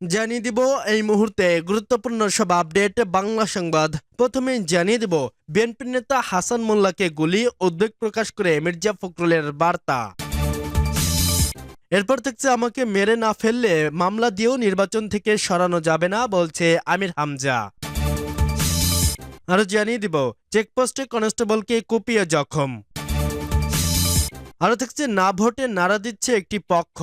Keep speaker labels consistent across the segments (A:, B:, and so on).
A: জানিয়ে দিব এই মুহূর্তে গুরুত্বপূর্ণ সব আপডেট বাংলা সংবাদ। প্রথমে জানিয়ে দিব, বিএনপি নেতা হাসান মোল্লাকে গুলি, উদ্বেগ প্রকাশ করে মির্জা ফখরুলের বার্তা। এরপর থাকছে আমাকে মেরে না ফেললে মামলা দিয়েও নির্বাচন থেকে সরানো যাবে না, বলছে আমির হামজা। আরও জানিয়ে দিব, চেকপোস্টে কনস্টেবলকে কুপিয়ে জখম। আরও থাকছে না ভোটে নাড়া দিচ্ছে একটি পক্ষ।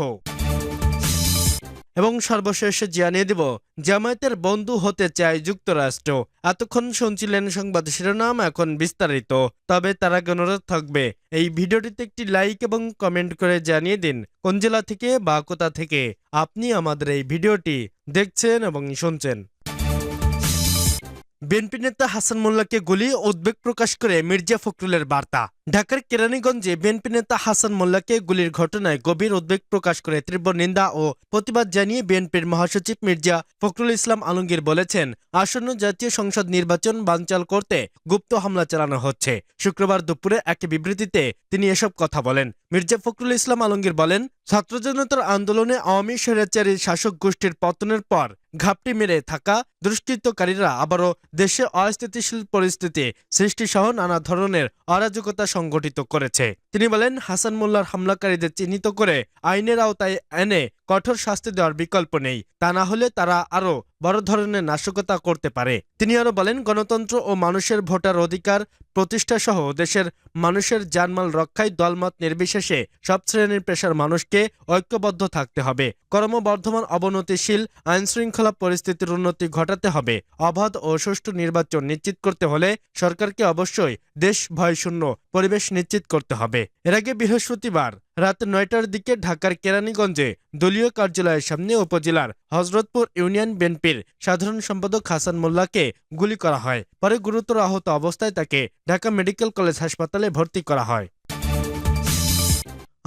A: এবং সর্বশেষ জানিয়ে দিব, জামায়াতের বন্ধু হতে চায় যুক্তরাষ্ট্র। এতক্ষণ শুনছিলেন সংবাদ শিরোনাম, এখন বিস্তারিত। তবে তারা আগে অনুরোধ থাকবে, এই ভিডিওটিতে একটি লাইক এবং কমেন্ট করে জানিয়ে দিন, কোন জেলা থেকে বা কোথা থেকে আপনি আমাদের এই ভিডিওটি দেখছেন এবং শুনছেন। বিএনপি নেতা হাসান মোল্লাকে গুলি, উদ্বেগ প্রকাশ করে মির্জা ফখরুলের বার্তা। ঢাকার কেরানীগঞ্জে বিএনপি নেতা হাসান মোল্লাকে গুলির ঘটনায় গভীর উদ্বেগ প্রকাশ করে তীব্র নিন্দা ও প্রতিবাদ জানিয়ে বিএনপির মহাসচিব মির্জা ফখরুল ইসলাম আলমগীর বলেছেন, আসন্ন জাতীয় সংসদ নির্বাচন বানচাল করতে গুপ্ত হামলা চালানো হচ্ছে। শুক্রবার দুপুরে এক বিবৃতিতে তিনি এসব কথা বলেন। মির্জা ফখরুল ইসলাম আলমগীর বলেন, ছাত্রজনতার আন্দোলনে আওয়ামী স্বৈরাচারী শাসক গোষ্ঠীর পতনের পর ঘাপটি মেরে থাকা দুষ্কৃতকারীরা আবারও দেশে অস্থিতিশীল পরিস্থিতি সৃষ্টিসহ নানা ধরনের অরাজকতা সংগঠিত করেছে। তিনি বলেন, হাসান মোল্লার হামলাকারীদের চিহ্নিত করে আইনের আওতায় এনে কঠোর শাস্তি দেওয়ার বিকল্প নেই। তা না হলে তারা আরও বড় ধরনের নাশকতা করতে পারে। তিনি আরও বলেন, গণতন্ত্র ও মানুষের ভোটার অধিকার প্রতিষ্ঠা সহ দেশের মানুষের জানমাল রক্ষায় দলমত নির্বিশেষে সব শ্রেণির পেশার মানুষকে ঐক্যবদ্ধ থাকতে হবে। ক্রমবর্ধমান অবনতিশীল, আইনশৃঙ্খলা পরিস্থিতির উন্নতি ঘটাতে হবে। অবাধ ও সুষ্ঠু নির্বাচন নিশ্চিত করতে হলে সরকারকে অবশ্যই দেশ ভয়শূন্য পরিবেশ নিশ্চিত করতে হবে। এর আগে বৃহস্পতিবার রাত নয়টার দিকে ঢাকার কেরানীগঞ্জে দলীয় কার্যালয়ের সামনে উপজেলার হজরতপুর ইউনিয়ন বিএনপির সাধারণ সম্পাদক হাসান মোল্লাকে গুলি করা হয়। পরে গুরুতর আহত অবস্থায় তাকে ঢাকা মেডিকেল কলেজ হাসপাতালে ভর্তি করা হয়।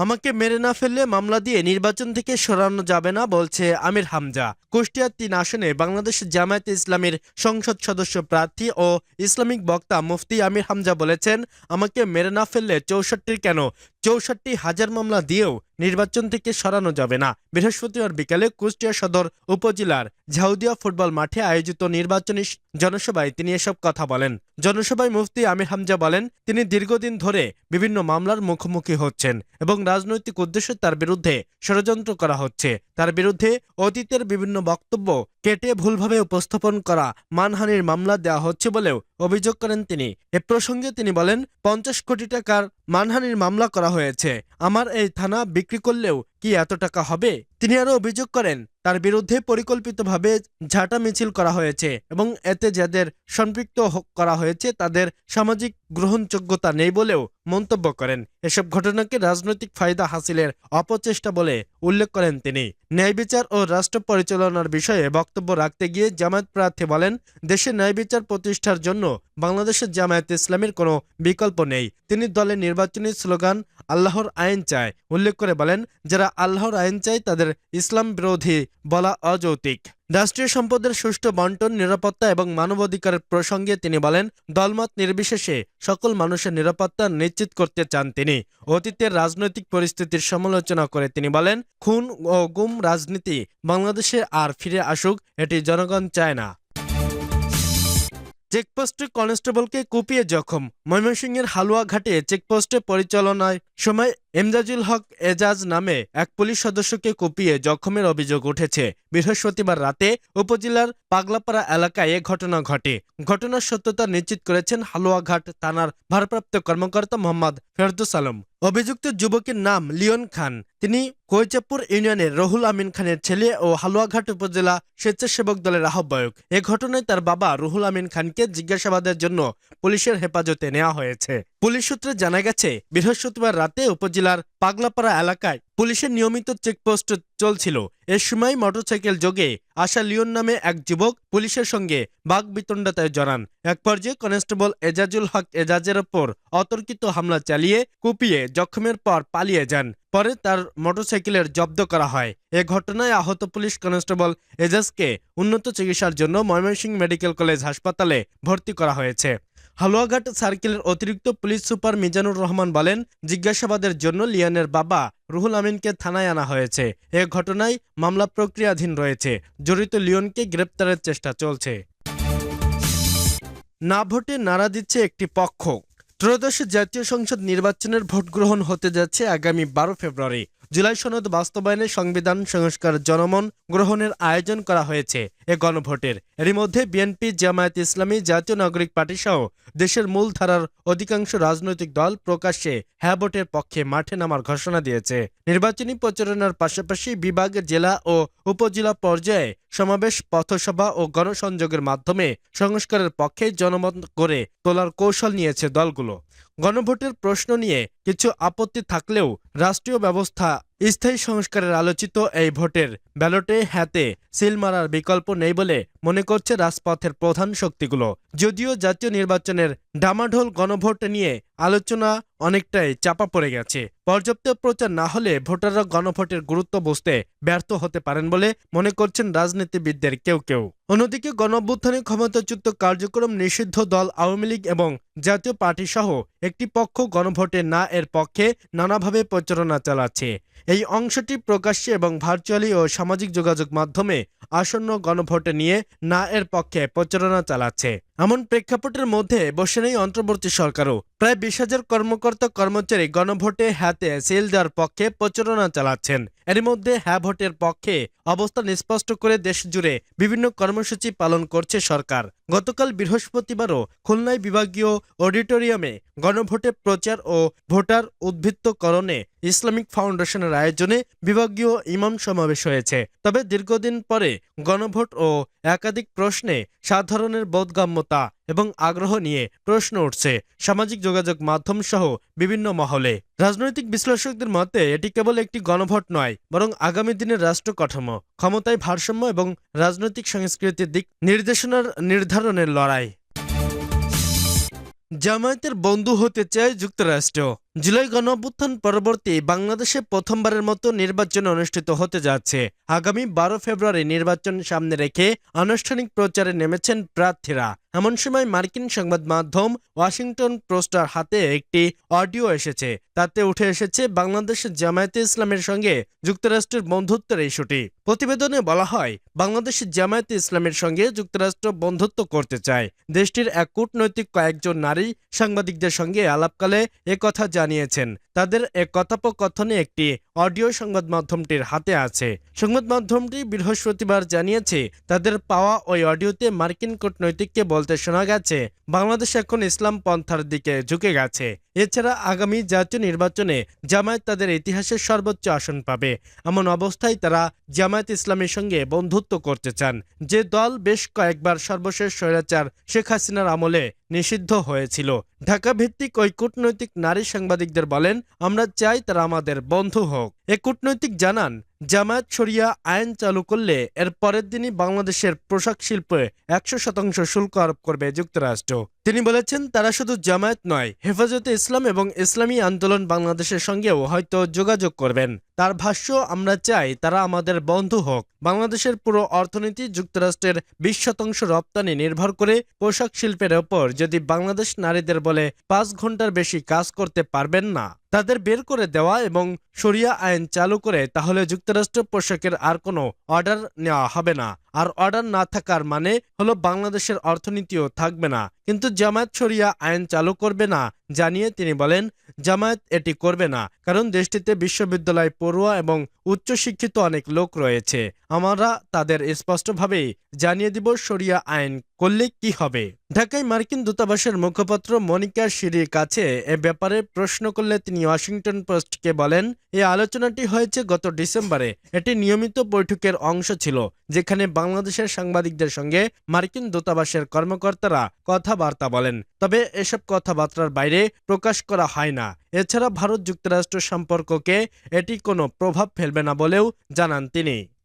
A: আমাকে মেরে না ফেললে মামলা দিয়ে নির্বাচন থেকে সরানো যাবে না বলছে আমির হামজা। কুষ্টিয়ার তিন আসনে বাংলাদেশ জামায়াতে ইসলামের সংসদ সদস্য প্রার্থী ও ইসলামিক বক্তা মুফতি আমির হামজা বলেছেন, আমাকে মেরে না ফেললে চৌষট্টির কেন চৌষট্টি হাজার মামলা দিয়েও নির্বাচন থেকে সরানো যাবে না। বৃহস্পতিবার বিকালে কুষ্টিয়া সদর উপজেলার ঝাউদিয়া ফুটবল মাঠে আয়োজিত নির্বাচনী জনসভায় তিনি এসব কথা বলেন। জনসভায় মুফতি আমির হামজা বলেন, তিনি দীর্ঘদিন ধরে বিভিন্ন মামলার মুখোমুখি হচ্ছেন এবং রাজনৈতিক উদ্দেশ্যে তার বিরুদ্ধে ষড়যন্ত্র করা হচ্ছে। তার বিরুদ্ধে অতীতের বিভিন্ন বক্তব্য কেটে ভুলভাবে উপস্থাপন করা মানহানির মামলা দেওয়া হচ্ছে বলেও অভিযোগ করেন তিনি। এ প্রসঙ্গে তিনি বলেন, পঞ্চাশ কোটি টাকার মানহানির মামলা করা হয়েছে। আমার এই থানা বিক্রি করলেও কি এত টাকা হবে? তিনি আরও অভিযোগ করেন, তার বিরুদ্ধে পরিকল্পিতভাবে ঝাঁটা মিছিল করা হয়েছে এবং এতে যাদের সম্পৃক্ত করা হয়েছে তাদের সামাজিক গ্রহণযোগ্যতা নেই বলেও মন্তব্য করেন। এসব ঘটনাকে রাজনৈতিক ফায়দা হাসিলের অপচেষ্টা বলে উল্লেখ করেন তিনি। ন্যায় বিচার ও রাষ্ট্র পরিচালনার বিষয়ে বক্তব্য রাখতে গিয়ে জামায়াত প্রার্থী বলেন, দেশে ন্যায় বিচার প্রতিষ্ঠার জন্য বাংলাদেশের জামায়াত ইসলামের কোনো বিকল্প নেই। তিনি দলের নির্বাচনী স্লোগান আল্লাহর আইন চায়। উল্লেখ করে বলেন, যারা আল্লাহর আইন চায় তাদের ইসলাম বিরোধী বলা অযৌতিক রাষ্ট্রীয় সম্পদের সুষ্ঠু বন্টন, নিরাপত্তা এবং মানবাধিকারের প্রসঙ্গে তিনি বলেন, দলমত নির্বিশেষে সকল মানুষের নিরাপত্তা নিশ্চিত করতে চান তিনি। অতীতের রাজনৈতিক পরিস্থিতির সমালোচনা করে তিনি বলেন, খুন ও গুম রাজনীতি বাংলাদেশে আর ফিরে আসুক, এটি জনগণ চায় না। চেকপোস্টে কনস্টেবলকে কুপিয়ে জখম। ময়মনসিংহের হালুয়াঘাটে চেকপোস্টে পরিচালনায় সময় এমজাজুল হক এজাজ নামে এক পুলিশ সদস্যকে কুপিয়ে জখমের অভিযোগ উঠেছে। বৃহস্পতিবার রাতে উপজেলার পাগলাপাড়া এলাকায় এ ঘটনা ঘটে। ঘটনার সত্যতা নিশ্চিত করেছেন হালুয়াঘাট থানার ভারপ্রাপ্ত কর্মকর্তা মোহাম্মদ ফেরদুস আলম। অভিযুক্ত যুবকের নাম লিওন খান। তিনি কৈচাপুর ইউনিয়নের রহুল আমিন খানের ছেলে ও হালুয়াঘাট উপজেলা স্বেচ্ছাসেবক দলের আহ্বায়ক। এ ঘটনায় তার বাবা রুহুল আমিন খানকে জিজ্ঞাসাবাদের জন্য পুলিশের হেফাজতে নেওয়া হয়েছে। পুলিশ সূত্রে জানা গেছে, বৃহস্পতিবার রাতে উপজেলার পাগলাপাড়া এলাকায় পুলিশের নিয়মিত চেকপোস্ট চলছিল। এ সময় মোটরসাইকেল যোগে আশা লিওন নামে এক যুবক পুলিশের সঙ্গে বাঘ বিতণ্ডাতায় জড়ান। এক পর্যায়ে কনস্টেবল এজাজুল হক এজাজের ওপর অতর্কিত হামলা চালিয়ে কুপিয়ে জখমের পর পালিয়ে যান। পরে তার মোটরসাইকেলের জব্দ করা হয়। এ ঘটনায় আহত পুলিশ কনস্টেবল এজাজকে উন্নত চিকিৎসার জন্য ময়মনসিংহ মেডিকেল কলেজ হাসপাতালে ভর্তি করা হয়েছে। হালুয়াঘাট সার্কেলের অতিরিক্ত পুলিশ সুপার মিজানুর রহমান বলেন, জিজ্ঞাসাবাদের জন্য লিয়ানের বাবা রুহুল আমিনকে থানায় আনা হয়েছে। এ ঘটনায় মামলা প্রক্রিয়াধীন রয়েছে। জড়িত লিওনকে গ্রেপ্তারের চেষ্টা চলছে। না ভোটে নাড়া দিচ্ছে একটি পক্ষ। ত্রয়োদশ জাতীয় সংসদ নির্বাচনের ভোট গ্রহণ হতে যাচ্ছে আগামী বারো ফেব্রুয়ারি। জুলাই সনদ বাস্তবায়নে সংবিধান সংস্কার জনমন গ্রহণের আয়োজন করা হয়েছে। এ গণভোটের এরই মধ্যে বিএনপি, জামায়াত ইসলামী, জাতীয় নাগরিক পার্টি সহ দেশের মূল ধারার অধিকাংশ রাজনৈতিক দল প্রকাশ্যে হ্যাঁ ভোটের পক্ষে মাঠে নামার ঘোষণা দিয়েছে। নির্বাচনী প্রচারণার পাশাপাশি বিভাগ, জেলা ও উপজেলা পর্যায়ে সমাবেশ, পথসভা ও গণসংযোগের মাধ্যমে সংস্কারের পক্ষে জনমত করে তোলার কৌশল নিয়েছে দলগুলো। গণভোটের প্রশ্ন নিয়ে কিছু আপত্তি থাকলেও রাষ্ট্রীয় ব্যবস্থা স্থায়ী সংস্কারের আলোচিত এই ভোটের ব্যালটে হ্যাতে সিল মারার বিকল্প নেই বলে মনে করছে রাজপথের প্রধান শক্তিগুলো। যদিও জাতীয় নির্বাচনের ডামাঢোল গণভোট নিয়ে আলোচনা অনেকটাই চাপা পড়ে গেছে। পর্যাপ্ত প্রচার না হলে ভোটাররা গণভোটের গুরুত্ব বুঝতে ব্যর্থ হতে পারেন বলে মনে করছেন রাজনীতিবিদদের কেউ কেউ। অন্যদিকে গণঅভ্যুত্থানে ক্ষমতাচ্যুত কার্যক্রম নিষিদ্ধ দল, আওয়ামী লীগ এবং জাতীয় পার্টি সহ একটি পক্ষ গণভোটে না এর পক্ষে নানাভাবে প্রচারণা চালাচ্ছে। এই অংশটি প্রকাশ্যে এবং ভার্চুয়ালি ও সামাজিক যোগাযোগ মাধ্যমে আসন্ন গণভোটে নিয়ে না এর পক্ষে প্রচারণা চালাচ্ছে। এমন প্রেক্ষাপটের মধ্যে বসে নেই অন্তর্বর্তী সরকারও। প্রায় বিশ হাজার কর্মকর্তা কর্মচারী গণভোটে হাতে সিল দেওয়ার পক্ষে প্রচারণা চালাচ্ছেন। এর মধ্যে হ্যাঁ ভোটের পক্ষে অবস্থান স্পষ্ট করে দেশ জুড়ে বিভিন্ন কর্মসূচি পালন করছে সরকার। গতকাল বৃহস্পতিবারও খুলনায় বিভাগীয় অডিটোরিয়ামে গণভোটে প্রচার ও ভোটার উদ্বৃত্তকরণে ইসলামিক ফাউন্ডেশনের আয়োজনে বিভাগীয় ইমাম সমাবেশ হয়েছে। তবে দীর্ঘদিন পরে গণভোট ও একাধিক প্রশ্নে সাধারণের বোধগম্যতা এবং আগ্রহ নিয়ে প্রশ্ন উঠছে। সামাজিক যোগাযোগ মাধ্যম সহ বিভিন্ন মহলে। রাজনৈতিক বিশ্লেষকদের মতে, এটি কেবল একটি গণভোট নয়, বরং আগামী দিনের রাষ্ট্র কাঠামো, ক্ষমতায় ভারসাম্য এবং রাজনৈতিক সংস্কৃতির দিক নির্দেশনার নির্ধারণের লড়াই। জামায়াতের বন্ধু হতে চায় যুক্তরাষ্ট্র। জুলাই গণঅভ্যুত্থান পরবর্তী বাংলাদেশে প্রথমবারের মতো নির্বাচন অনুষ্ঠিত হতে যাচ্ছে। আগামী বারো ফেব্রুয়ারি নির্বাচন সামনে রেখে আনুষ্ঠানিক প্রচারে নেমেছেন প্রার্থীরা। এমন সময় মার্কিন সংবাদ মাধ্যম ওয়াশিংটন পোস্টার হাতে একটি অডিও এসেছে। তাতে উঠে এসেছে বাংলাদেশ জামায়াতে ইসলামের সঙ্গে যুক্তরাষ্ট্রের বন্ধুত্বের ইস্যুটি। প্রতিবেদনে বলা হয়, বাংলাদেশ জামায়াতে ইসলামের সঙ্গে যুক্তরাষ্ট্র বন্ধুত্ব করতে চায়। দেশটির এক কূটনৈতিক কয়েকজন নারী সাংবাদিকদের সঙ্গে আলাপকালে একথা জানিয়েছেন। তাদের এক কথোপকথনে একটি অডিও সংবাদ মাধ্যমটির হাতে আছে। সংবাদ মাধ্যমটি বৃহস্পতিবার জানিয়েছে, তাদের পাওয়া ওই অডিওতে মার্কিন কূটনৈতিককে বলতে শোনা গেছে, বাংলাদেশ এখন ইসলাম পন্থার দিকে ঝুঁকে গেছে। এছাড়া আগামী জাতীয় নির্বাচনে জামায়াত তাদের ইতিহাসের সর্বোচ্চ আসন পাবে। এমন অবস্থায় তারা জামায়াত ইসলামের সঙ্গে বন্ধুত্ব করতে চান। যে দল বেশ কয়েকবার সর্বশেষ স্বৈরাচার শেখ হাসিনার আমলে নিষিদ্ধ হয়েছিল। ঢাকা ভিত্তিক ওই কূটনৈতিক নারী সাংবাদিকদের বলেন, আমরা চাই তারা আমাদের বন্ধু হোক। এ কূটনৈতিক জানান জামায়াত শরিয়া আইন চালু করলে এর পরের দিনই বাংলাদেশের পোশাক শিল্পে একশো শতাংশ শুল্ক আরোপ করবে যুক্তরাষ্ট্র। তিনি বলেছেন, তারা শুধু জামায়াত নয়, হেফাজতে ইসলাম এবং ইসলামী আন্দোলন বাংলাদেশের সঙ্গেও হয়তো যোগাযোগ করবেন। তার ভাষ্য, আমরা চাই তারা আমাদের বন্ধু হোক। বাংলাদেশের পুরো অর্থনীতি যুক্তরাষ্ট্রের বিশ শতাংশ রপ্তানি নির্ভর করে পোশাক শিল্পের ওপর। যদি বাংলাদেশ নারীদের বলে পাঁচ ঘণ্টার বেশি কাজ করতে পারবেন না। তাদের বের করে দেওয়া এবং সরিয়া আইন চালু করে, তাহলে যুক্তরাষ্ট্র পোশাকের আর কোনো অর্ডার নেওয়া হবে না। আর অর্ডার না থাকার মানে হলো বাংলাদেশের অর্থনীতিও থাকবে না। কিন্তু জামায়াত শরিয়া আইন চালু করবে না জানিয়ে তিনি বলেন, জামায়াত এটি করবে না, কারণ দেশটিতে বিশ্ববিদ্যালয় পড়ুয়া এবং উচ্চশিক্ষিত অনেক লোক রয়েছে। আমরা তাদের স্পষ্টভাবেই জানিয়ে দিব শরিয়া আইন করলে কি হবে। ঢাকায় মার্কিন দূতাবাসের মুখপাত্র মনিকা শিরির কাছে এ ব্যাপারে প্রশ্ন করলে তিনি ওয়াশিংটন পোস্টকে বলেন, এই আলোচনাটি হয়েছে গত ডিসেম্বরে। এটি নিয়মিত বৈঠকের অংশ ছিল, যেখানে বাংলাদেশের সাংবাদিকদের সঙ্গে মার্কিন দূতাবাসের কর্মকর্তারা কথাবার্তা বলেন। তবে এসব কথাবার্তার বাইরে প্রকাশ করা হয় না। এছাড়া ভারত যুক্তরাষ্ট্র সম্পর্ককে এটি কোনো প্রভাব ফেলবে না বলেও জানান তিনি।